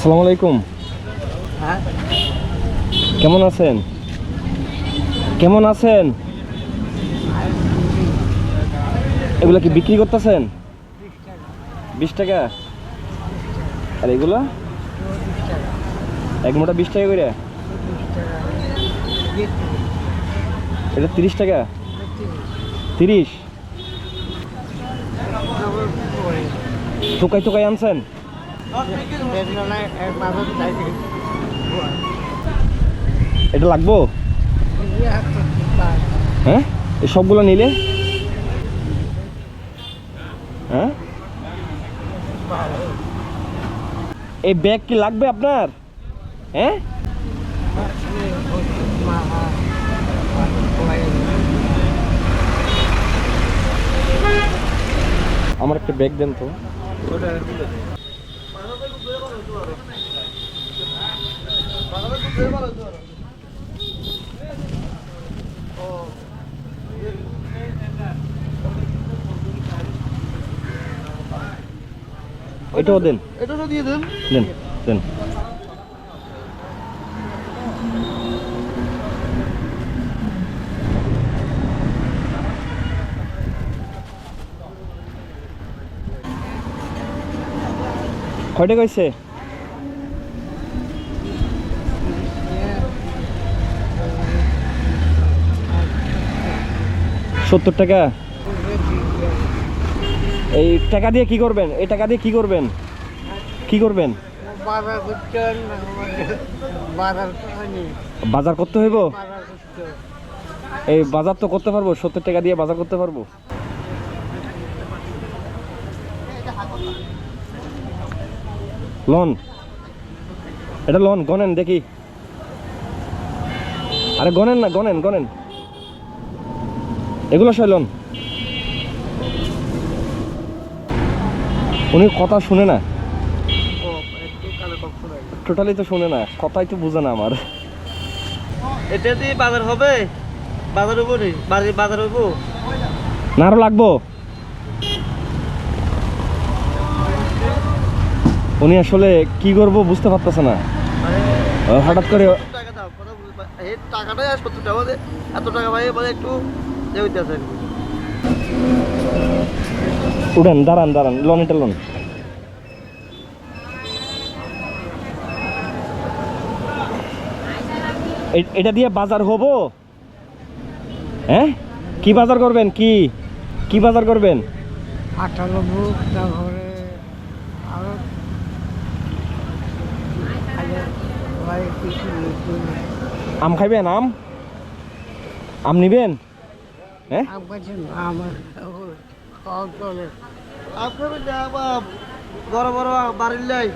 আসসালামু আলাইকুম। হ্যাঁ? কেমন আছেন? কেমন আছেন? এগুলো কি বিক্রি করতেছেন? বিশ টাকা? আর এগুলো? এক মোটা বিশ টাকা করে এটা তিরিশ টাকা? তিরিশ? টোকাই টোকাই আনছেন? এটা লাগবো? হ্যাঁ সবগুলো নিলে? হ্যাঁ এই ব্যাগ কি লাগবে আপনার? হ্যাঁ আমার একটা ব্যাগ দেন তো। এটাও দেন। এটাও দিয়ে দেন। দেন দেন। কয় টাকা সত্তর টাকা। এই টাকা দিয়ে কি করবেন? এই টাকা দিয়ে কি করবেন? কি করবেন? বাজার করতে হইব? এই বাজার তো করতে পারব, সত্তর টাকা দিয়ে বাজার করতে পারব। লোন। এটা লোন, গনেন দেখি। আরে গনেন না, গনেন গনেন। এগুলো সব লোন উনি কথা শুনে না। টোটালি তো শুনে না কথাই তো বুঝে না আমার। এটা দিয়ে বাজার হবে? বাজার হব নি? বাজার বাজার হব না আরও লাগবো। উনি আসলে কি করব বুঝতে পারতেছে না। হঠাৎ করে টাকা দাও কথা বুঝ- টাকাটাই আর সত্তর টাকা এত টাকা ভাই একটু উঠেন দাঁড়ান দাঁড়ান লোন এটা লোন এটা দিয়ে বাজার হব? হ্যাঁ? কি বাজার করবেন? কি? কি বাজার করবেন? আটানব্বই তারপরে আরও আম খাইবেন আম? আম নিবেন? হ্যাঁ? আপনার বড় বড় বাড়ির লাই।